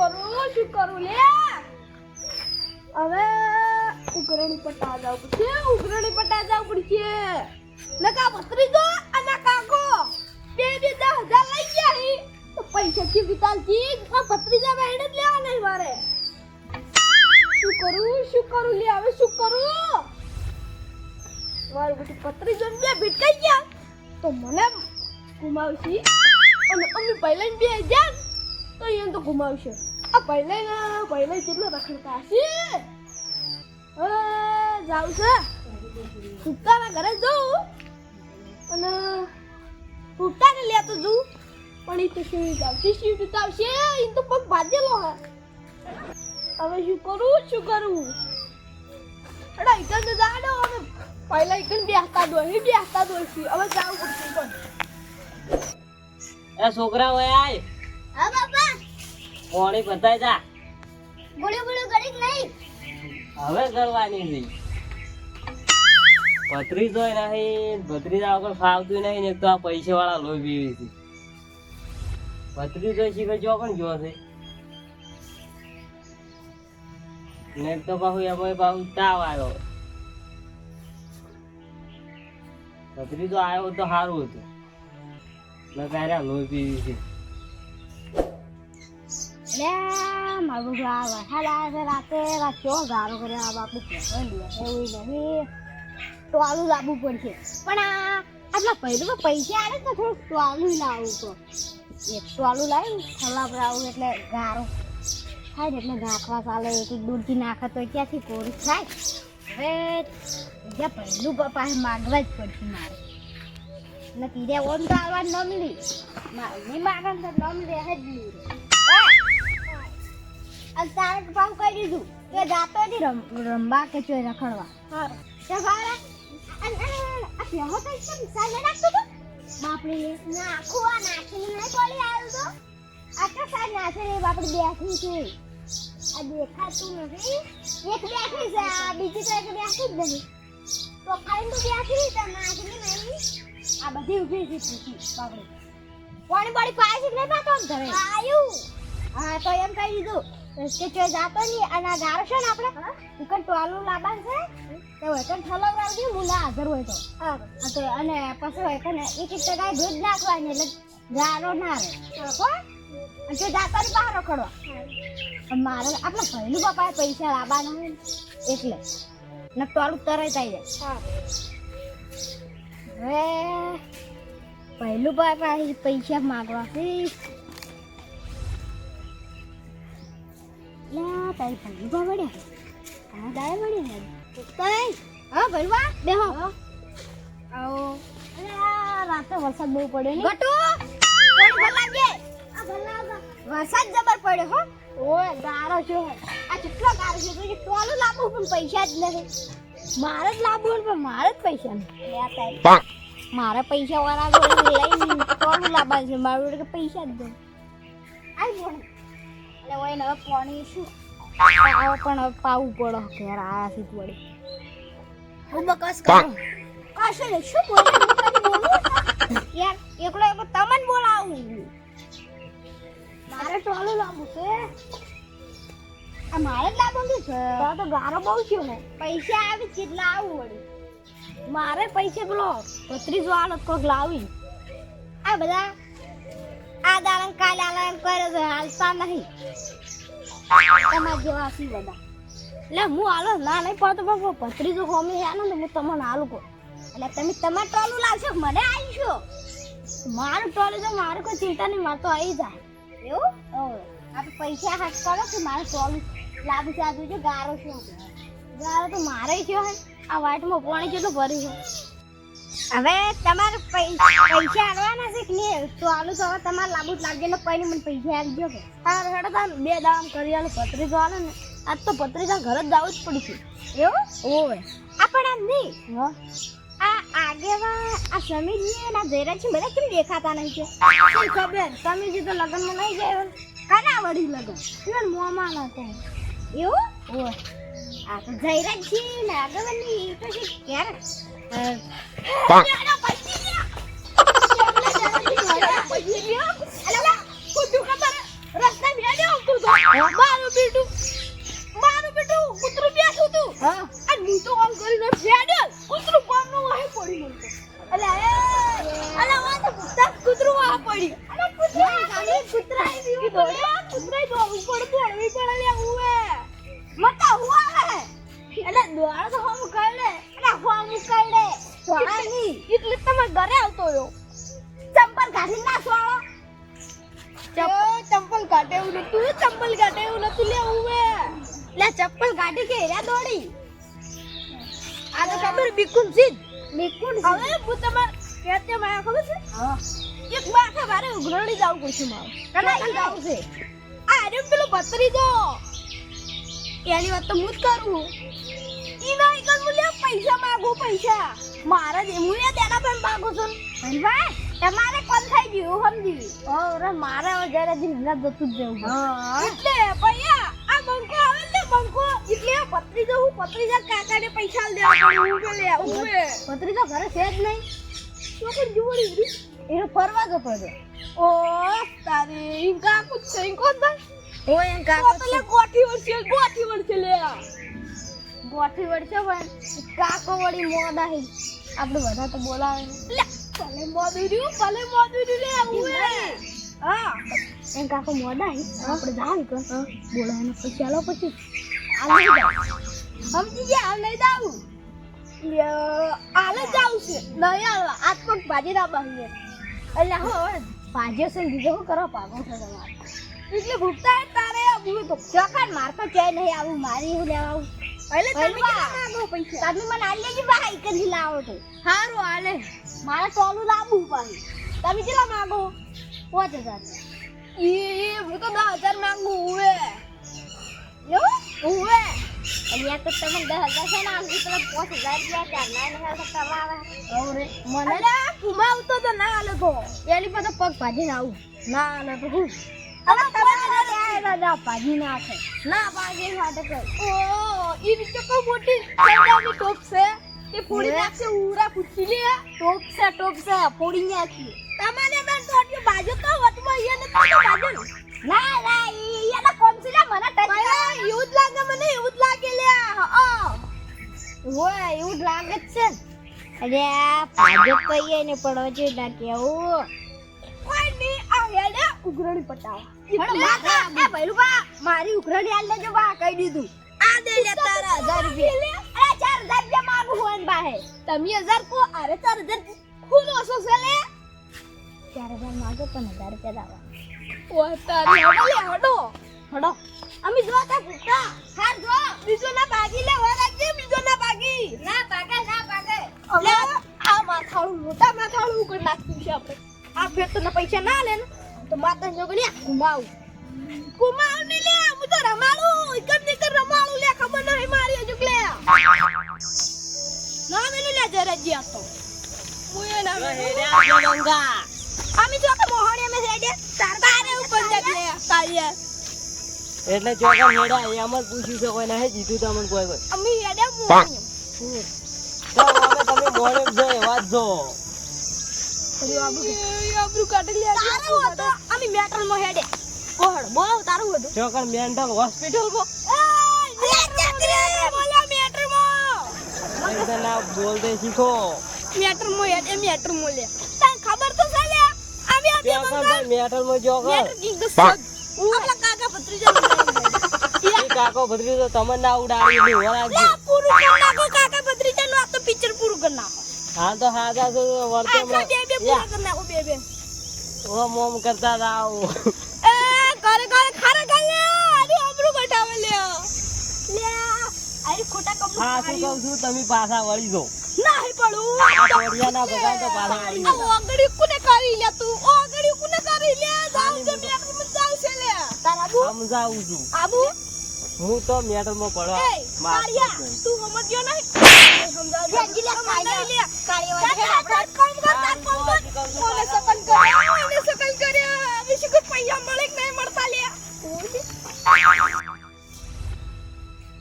કરું, શું કરું, લે? હવે ઉઘરણી પટા જાવ પડશે, ઉઘરણી પટા જાવ પડશે. નકા ભત્રીજો અને કાકો. બે બે દસ હજાર લઈ ગયા તો પૈસા વિતાલજી આ ભત્રીજા બેડ જ લેવા નહીં મારે. શું કરું શું કરું, લે, હવે શું કરું? મારું બધું ભત્રીજો બે ભીટકાઈ ગયા. તો મને ગુમાવશી. અને અમે પહેલા બે હજાર, તો એને તો ગુમાવશે. આ પહેલા ના પહેલે કેટલો રખડતા હવે જાઉં છે. સુતાના ઘરે જઉં અને સુતાને લેતો જઉં. પણ એ તો શિવ આવશે શિવ આવશે એ તો પગ ભાજેલો હે. હવે શું કરું? શું કરું? અડા ઇકન તો જાડો હવે પહેલા ઇકન બેસતા દોઈ બેસતા દોઈ હવે જાવું પડશે પણ. એ છોકરા હોય આય. હા પાણી બતાય જા. ગોળ્યો ગોળ્યો ગળીક નહીં. હવે કરવાની છે. ભત્રીજો નહીં ભત્રીજા વગર ફાવતું નહીં ને તો આ પૈસા વાળા લોહી પીવી છે. ભત્રીજો શીખે જો પણ જો છે. ને તો પાછું એમાં પાછું તાવ આવ્યો. ભત્રીજો આવ્યો તો સારું હતું. મેં પહેર્યા લોહી પીવી છે. લે મારું આ વરસાદ આવે છે રાતે રાખ્યો ગારો કર્યો આ બાપુ એવું નહીં આલુ લાવવું પડશે પણ આ આટલા પહેલું પૈસા આવે તો થોડુંક ટોલું લાવવું તો એક ટોલું લાવી ખલાબ આવું એટલે ગારો થાય ને એટલે નાખવા ચાલે એક એક દૂરથી નાખે તો ક્યાંથી કોરી થાય હવે જ્યાં પહેલું પપ્પા માગવા જ પડશે મારે એટલે તીરે ઓમ તો આવવા નમલી નહીં માગે ને તો નમ હે જ કહી કે જાતો નથી રમ રમવા કે ચોય રખડવા. તો અને આ તો એકદમ સાલે નાખતો તો બાપરે નાખું આ નાખીને નહીં કોલી આવ્યું તો. આ તો સાલ નાખે બાપરે બેઠી છે. આ દેખાતું નથી. એક બેઠી છે આ બીજી તો એક બેઠી જ નથી તો ખાઈને તો બેઠી તો નાખીને નહીં આ બધી ઊભી છે પૂછી બાપરે. પાણી પાણી પાય છે કે નહીં પાતો આમ ધરે આયું હા તો એમ કહી દીધું. કે જાતો નહીં અને આ છે ને આપણે ઉકન ટોલું લાબાન છે. તો વેકન ઠલવરાવજે હું મુલા હાજર હોય તો. હા. તો અને પછી વેકન એક એક ટકા દૂધ નાખવાની એટલે ગારો ના રહે. અને જો જાતો નહીં બહાર રખડવા. મારે આપણે પહેલું પપ્પાએ પૈસા લાવવાના હોય એટલે. ને ટોલું તરત આવી જાય હવે પહેલું પપ્પા પૈસા માગવા લા તારી ભણવા વળ્યા હા દાય વળ્યા તઈ હા ભણવા બેહો વરસાદ બહુ પડ્યો ને કોણ વરસાદ જબર પડ્યો હો ઓય આ કેટલો ગારો છે? તો ટોલું લાવવું પણ પૈસા જ નથી મારે જ લાવવું પણ મારે જ પૈસા મારે પૈસા વાળા જોડે લઈને લાવવા છે મારું પૈસા જ દે આઈ એટલે હોય ને પાણી શું પણ પાવું પડે ઘેર આયા છે વળી. હું બકસ કરું? કશે ને શું બોલે? હું તને બોલું યાર એકલો એકલો તમને બોલાવું. મારે ટોલું લાવવું છે. આ મારે જ લાવવાનું છે. તો તો ગારો બહુ થયો ને. પૈસા આવી કેટલા આવું વળી. મારે પૈસે પેલો પત્રીસ વાળો કોક લાવી. આ બધા આ દાડમ કાલે આલમ કરે છે હાલતા નહીં. તમારા જેવા સી બધા. એટલે હું હાલો ના નહીં પડતો, પણ ભત્રીજો હોમી આનો ને હું તમને હાલું કહું એટલે તમે તમારે ટોલું લાવશો મને આવીશો મારું ટોલું તો મારું કોઈ ચિંતા નહીં, મારે તો આવી જાય. એવું? હવે તો પૈસા હાથ કરો કે મારે ટોલું લાવું છે? આ જોજો, ગારો છે? ગારો તો મારે છે, હે. આ વાટમાં પાણી કેટલું ભર્યું છે. હવે તમારે પૈસા આડવાના છે કે તો આલુ તો હવે તમારે લાંબુ જ લાગશે ને પછી મને પૈસા આપજો કે. હા હેડો તાર બે દામ કરી આલો પત્રીજો આલે ને. આજ તો પત્રીજા ઘરે જ જવું જ પડશે. એવું? ઓવે. આપણે આમ નહીં? આ આગેવા આ સમીજી અને આ જયરાજ બધા કેમ દેખાતા નહીં છે? શું ખબર? સમીજી તો લગ્નમાં નહીં ગયો કાના વળી લગ્ન? એને મોમાં નતો એવું? ઓવે. આ તો જયરાજ છે ને આગેવાની તો છે ક્યારે? રસ્તા મારું બેટું મારું બેટું કૂતરું બેઠું તું હા તો આમ કરીને કૂતરું પામનું વાહે પડી અલા એ અલા કૂતરું વાહે પડી મારું છે આ અરે પેલો ભત્રી દો. એની વાત તો હું જ કરું. ઈ ના ઈ કર પૈસા માંગુ પૈસા. મારા જે હું તેના પણ માંગુ છું. ભાઈ તમારે કોણ થઈ ગયું સમજી? ઓરે મારે જરા દી નજર જતું જ જવું એટલે ભૈયા આ બંકો આવે ને બંકો. એટલે પત્રીજો હું પત્રીજા કાકાને પૈસા લેવા હું કે લે ઉભે પત્રીજો ઘરે છે જ નહીં. તો પણ જોડી એનો ફરવા જતો છે ઓ તારે ઈન કાકુ જ છે ઈન કોણ ઓ ગોઠી વળશે ગોઠી વળશે લે ગોઠી વળશે પણ કાકો વળી મોડા હે આપણે બધા તો બોલાવે લે ભલે મોદું રહ્યું ભલે મોદું રહ્યું લે હા. એમ કાકો મોડા હે. આપણે જાવ કર. બોલાવાનો પછી ચાલો પછી. આ જાવ સમજી ગયા? આ લઈ જાવ આલે જાવ છે. નહીં આલવા આજ પણ ભાજી ના બહીએ એટલે હો ભાજીઓ છે બીજો શું કરો પાગો છો તમારે? એટલે ભૂખતા તારે હું તો ચોખાન માર તો ચે નહીં આવું મારી હું લેવા આવું. એટલે તમે માંગો પૈસા? તમે મને આલી લેજો ભાઈ જ લાવો તો. સારું આલે. મારે ટોલું લાવવું પાછું તમે કેટલા માંગો? પાંચ હજાર. એ હું તો દસ હજાર માંગુ ઉવે એવું? ઉવે અહીંયા તો તમે દસ હજાર છે ને આમ તમે પાંચ હજાર રૂપિયા ચાર ના નહીં હાલતા તમારે અરે મને? ઘુમાવતો તો ના હાલે તો. એની પાસે પગ ભાજીને આવું. ના હાલે તો હું? હવે તમારે ના ભાજી નાખે ના ભાજી માટે કર ઓ ઈ રીતે કોઈ મોટી ચંદાની ટોપ છે. તે ફોડી નાખશે ઉરા પૂછી લે. ટોપ છે ટોપ છે ફોડી નાખી. તમારે મેં ટોટિયો બાજુ તો વટમાં એને તો બાજુ. ના ના એને લે મને ટચ એવું જ લાગે મને એવું જ લાગે લે ઓ હોય એવું જ લાગે જ છે અરે ભાજપ તો ને પડો છે ના કેવું કોઈ ની આ હેડે ઉઘરણી પટાવા. એ ભૈલુબા મારી ઉઘરણી આલ લેજો બા કહી દીધું. આ દે લે તારા હજાર રૂપિયા. અરે ચાર હજાર રૂપિયા માંગુ હોય બાહે. તમે હજાર કો અરે ચાર હજાર ખુદ ઓછો છે લે. ચાર હજાર માંગો પણ હજાર રૂપિયા દાવા ઓ તારી હડો લે હડો. હડો. અમે જો તા કુટા હાર જો. બીજો ના ભાગી લે વર બીજો ના ભાગી. ના ભાગે ના ભાગે. લે આ માથાળું મોટા માથાળું ઉકળ નાખ્યું છે આપણે. આ ફેર તો ના પૈસા ના લે ને. તો માતા જોગણી આ ઘુમાવ ઘુમાવ ને લે હું તો રમાડું. એકર ને એકર રમાડું લે ખબર નહીં મારી હજુ લે ના મેલું લે જરા તો. એ ના મેલું અમે જો કે મોહણી એટલે જો ચોકર હેડા એમ જ પૂછ્યું છે કોઈ નહીં જીતું તમને કોઈ કોઈ. અમે રેડે મોહણી તો અમે તમે બોલે જો વાત જો. આબરૂ કાઢી. લે તારું હતો. અમે મેટલમાં હેડે. કોહડ બોલો તારું હતું. ચોકર મેન્ટલ હોસ્પિટલ કો મેટરમાં એટલે ના બોલ દે શીખો. મેટર મો હેડે મેટર મો લે. તને ખબર તો છે લે અમે ચોકર મેટલમાં મેટર કી દસ આપલા કાકા ભત્રીજા એ કાકો ભદ્રી તો તમને ના ઉડાડી દે લે પૂરું કરી નાખો કાકા ભદ્રી ચાલો આ તો પિક્ચર પૂરું કરી નાખો. હાલ તો હાજા તો વર્તે બે બે પૂરા કરી નાખો બે બે. ઓ મોમ કરતા રાવ એ કરે કરે ખારે ગા લે અરે આબરૂ બટાવે લે લે અરે ખોટા કપડું હા શું કહું છું તમે પાછા વળી જો નહીં પડું. ઓડિયા ના ભગાય તો પાછા વળી જો ઓગળી કુને કરી લે તું? ઓગળી કુને કરી લે? જાવ આબુ? આમ છું. આબુ? હું તો મેટલમાં પડવા એ તું સમજ્યો નહીં? સમજાવ લે લે કાળિયા કાળિયા કામ કર કામ કર કોને સકન કર્યા? એને સકન કર્યા? હવે શું કોઈ પૈસા મળે કે નહીં મળતા લે?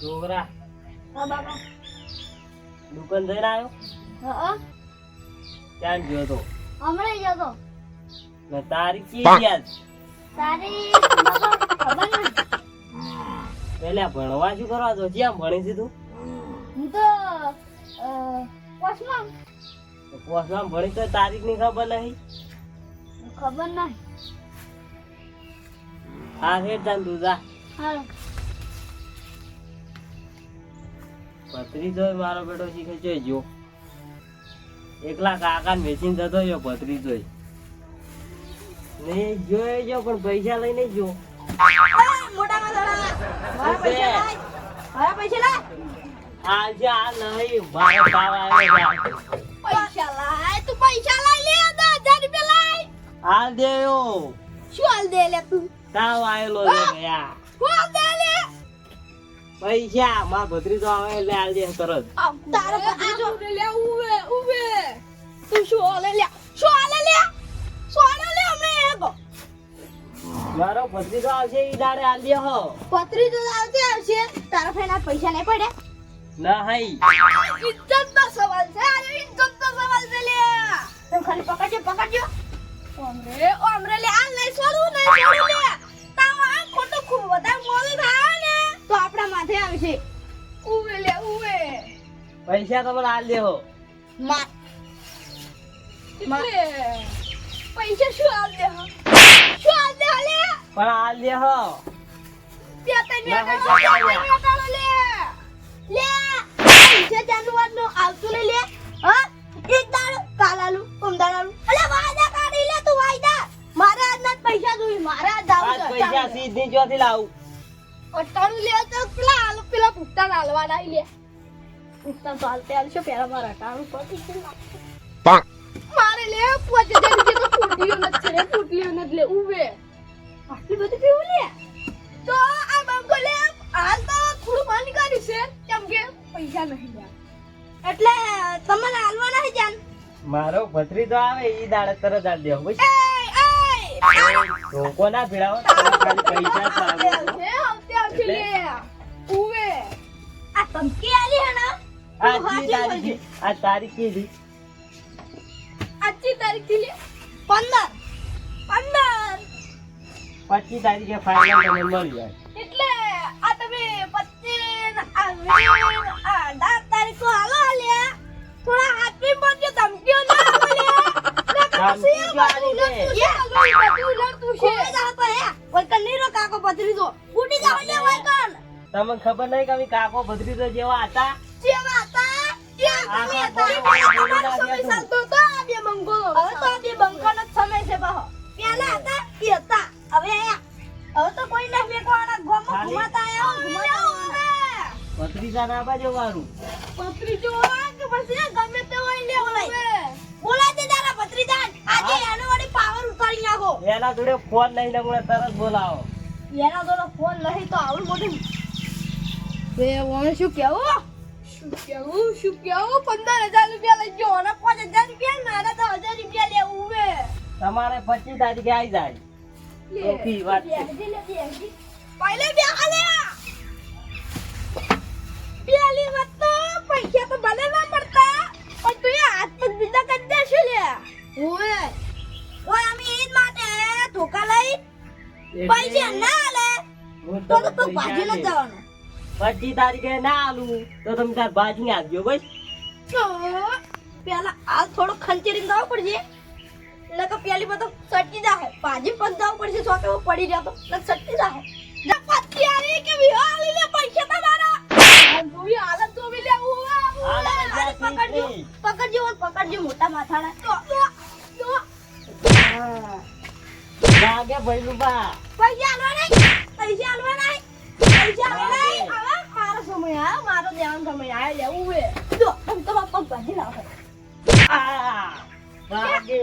છોકરા. હા બાબા. દુકાન જઈને આવ્યો? હા ત્યાં ગયો તો? હમણાં તારી ચી યાદ? તારી ખબર નહીં એટલે ભણવા શું કરવા તો જ્યાં ભણી છે તું? હું તો કોસમાં ભણી તો તારીખની ખબર નહીં? ખબર નહીં. હા હેડ તાન તું જા. પત્રી ભત્રીજો મારો બેટો શીખે છે જો. એકલા કાકા ને વેચીને જતો રહ્યો જોઈ નહીં જોઈ જો પણ પૈસા લઈને જો. પૈસા લાય શું હાલ દે લે તું તાવ આવેલો છે ભયા શું હાલ દે લે પૈસા માર ભત્રીજો આવે એટલે હાલ દે તારો ભત્રીજો લે ઉવે ઉવે તું શું હાલે લે શું હાલે લે મારો ભત્રીજો આવશે ઈ દાડે હાલ દે હો. ભત્રીજો આવતી આવશે તારા ફેના પૈસા નહીં પડે. ના હઈ. ઇજ્જત નો સવાલ છે આ ઇજ્જત નો સવાલ છે લે. તમે ખાલી પકડજો પકડજો. ઓમરે ઓમરે લે. આ નહીં છોડું નહીં છોડું લે. તાવ આ ખોટો ખૂબ વધારે મોડું થાય ને તો આપણા માથે આવશે. ઉવે લે ઉવે. પૈસા તો હાલ દે હો. માં પૈસા શું હાલ દે હો? પણ હો તે તને. મેં લે આવતું હા એક દાડો કાલ આલુ અલે વાયદા કાઢી લે તું વાયદા મારા આજના પૈસા જોઈએ મારે આજ પૈસા સીધી ચોથી લાવું અટાણું લે તો પેલા આલુ પેલા ભૂખતા હાલવાના લે ભૂખતા તો હાલતે હાલશો પેલા મારા અટાણું પતી મારે લે હજાર રૂપિયા તો ફૂટલીઓ નથી છે રે ફૂટલીઓ નથી લે ઉવે આટલી બધી પીવું લે? તો આ બંકો લે હાલ તો થોડું મન કાઢ્યું છે. કેમ કે પૈસા નહીં લે એટલે તમને હાલવા નહીં જાન. મારો ભત્રીજો આવે ઈ દાડે તરત હાલ દે હો બસ લોકો ના ભીડાવો પૈસા જ આવતે આવતે લે. ઉવે. આ તમકી આલી હે ના? તારીખે આ તારીખ કીધી? આજની તારીખથી લે. પંદર. પંદર. પચીસ તારીખે ફાઇનલ તમને મળી જાય. એટલે આ તમે પચીસ અઢાર તારીખ હાલો હાલ્યા. થોડા હાથમી પડજો ધમકીઓ ના આપો લે ધમકી જો આલી છે. જેવા હતા નહીં કે અમે કાકો ભત્રીજો જેવા હતા. ભત્રીજા ના બાજુ વાળું બોલાય. દે તારા ભત્રીજા આજે એનો વળી પાવર ઉતારી નાખો. એના જોડે ફોન લઈને મને તરત બોલાવો. એના જોડે ફોન લઈ તો આવડું મોટું બે વણ શું કેવું? શું કેવું? શું કેવું? પંદર હજાર રૂપિયા લઈ ગયો. અને પાંચ હજાર રૂપિયા મારે તો હજાર રૂપિયા લેવું તમારે પચીસ તારીખે આવી જાય. ચોખ્ખી વાત છે. પહેલે બે હાલે પેલી વાત તો પૈસા તો ભલે ના મળતા પણ તું એ હાથ પગ બીજા કરી દેશે લે. ઓય. ઓય અમે ઈદ માટે ધોકા લઈ પૈસા ના આલે હું તો તો તું ભાજી ન જવાનું. પચીસ તારીખે ના આલું તો તમે તાર બાજી આવજો બસ. પેલા આ થોડો ખંચેરી જવું પડશે. એટલે કે પેલી બધો સટી જાહે. પાજી પણ જવું પડશે તો કે પડી જાય તો એટલે સટી જાહે. જા પત્તી આવી કે વિહાલી લે પૈસા તમારા તું હાલત તો લે ઉવા પકડજો. પકડજો પકડજો મોટા માથાડા તો તો તો. લાગે ભઈલું બા પૈસા લો નહીં. પૈસા લો નહીં. પૈસા લો નહીં. હવે મારો સમય આવ્યો મારો દેવાનો સમય આવ્યો લે ઉવે. જો તમે તમારા પગ બાંધી લાવો. આ લાગે.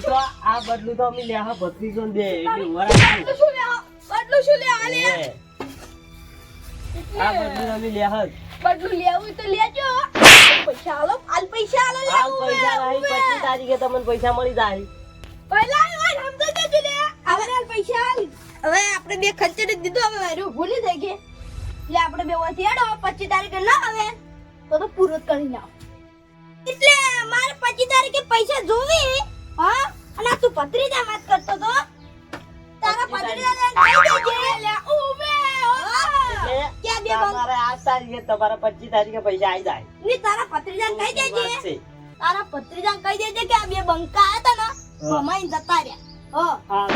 તો આ બદલું તો અમે લેવા ભત્રીજો ને એટલે તમે શું લ્યા? બદલું શું લ્યા? લે. આ બદલું અમે લેવા બદલું લેવું તો લેજો પૈસા આલો હાલ પૈસા આલો લે પૈસા નહીં ઉવે. તારીખે તમને પૈસા મળી જાય પહેલા વાત સમજો દેજો લે હવે પૈસા હાલ હવે આપણે બે ખર્ચે દીધો હવે વારું ભૂલી થઈ ગઈ એટલે આપણે બે વર્ષ હેડો પચીસ તારીખે ના આવે તો તો પૂરો કરી નાખ એટલે મારે પચીસ તારીખે પૈસા જોવી હા? અને તું ભત્રીજા વાત કરતો તો? તારા કહી દેજે બે તમારે આઠ તારીખે તમારા પચીસ તારીખે પૈસા આવી જાય. ની તારા પત્રીજાને કહી દેજે તારા ભત્રીજાને કહી દેજે કે આ બે બંકા હતા ને હા. ભમાઈને જતા રહ્યા. હા. હા.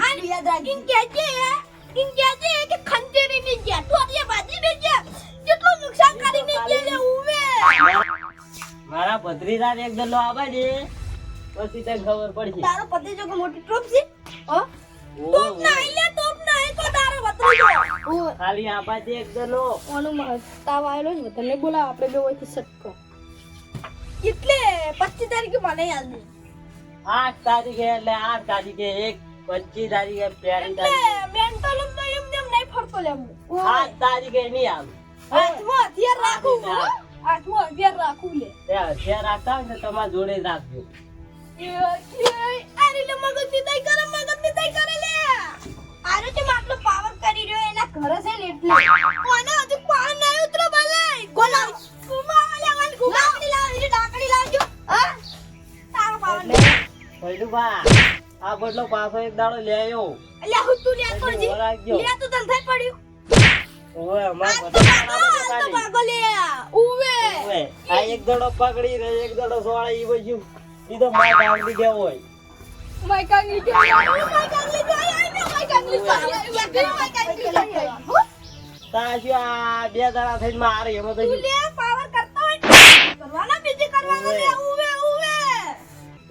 આ યાદ કહેજે ઇન કહેજે કે ખંજેરી ની ગયા ટોટિયા બાજી ને ગયા કેટલું નુકસાન કરીને જે ઉવે. મારા ભત્રીજાને એક લો આવે ને પછી તને ખબર પડશે. તારો પત્રીજો કે મોટી ટ્રોપ છે? હા? ઓ, ટોપ ના આઈ ટોપ ના આઈ તો તારો ભત્રીજો? ઓ. ખાલી આપાથી એક દલ્લો ઓનો તાવ આવેલો છે તને બોલાવ આપણે બે વચ્ચે સટકો. એટલે 25 તારીખે મને યાદ નહીં આઠ તારીખે એટલે 8 તારીખે એક પચીસ તારીખે પહેલી એટલે તારીખે. મેન્ટલ તો એમ તેમ નહીં ફરતો લે હું. આઠ તારીખે નહીં આવ. આઠમો હથિયાર રાખું. હાથમાં હથિયાર રાખું લે. તે હથિયાર રાખતા હોય ને તમારા જોડે જ રાખજો. પાછો એક દાડો લે આવ્યો તું લે પડ્યું આ એક દડો પકડી રહ્યો એક દડો સોળા ઈ બજુ એ તો માય કાંગલી જેવો હોય. માય કાંગલી જેવો માય કાંગલી જેવો માય કાંગલી જેવો માય કાંગલી જેવો તાજો આ બે દાડા થઈને મારે એમાં તો લે પાવર કરતો હોય કરવાના બીજી કરવાનો લે ઉવે ઉવે.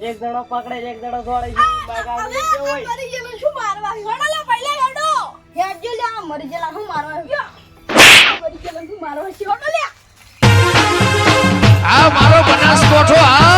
એક જણો પકડે એક જણો દોડે છે. માય કાંગલી જેવો હોય. મરી ગયેલો શું મારવા હેડો પહેલા હેડો. હેડજો લે મરી ગયેલા શું મારવા મારો બનાસ કોઠો આ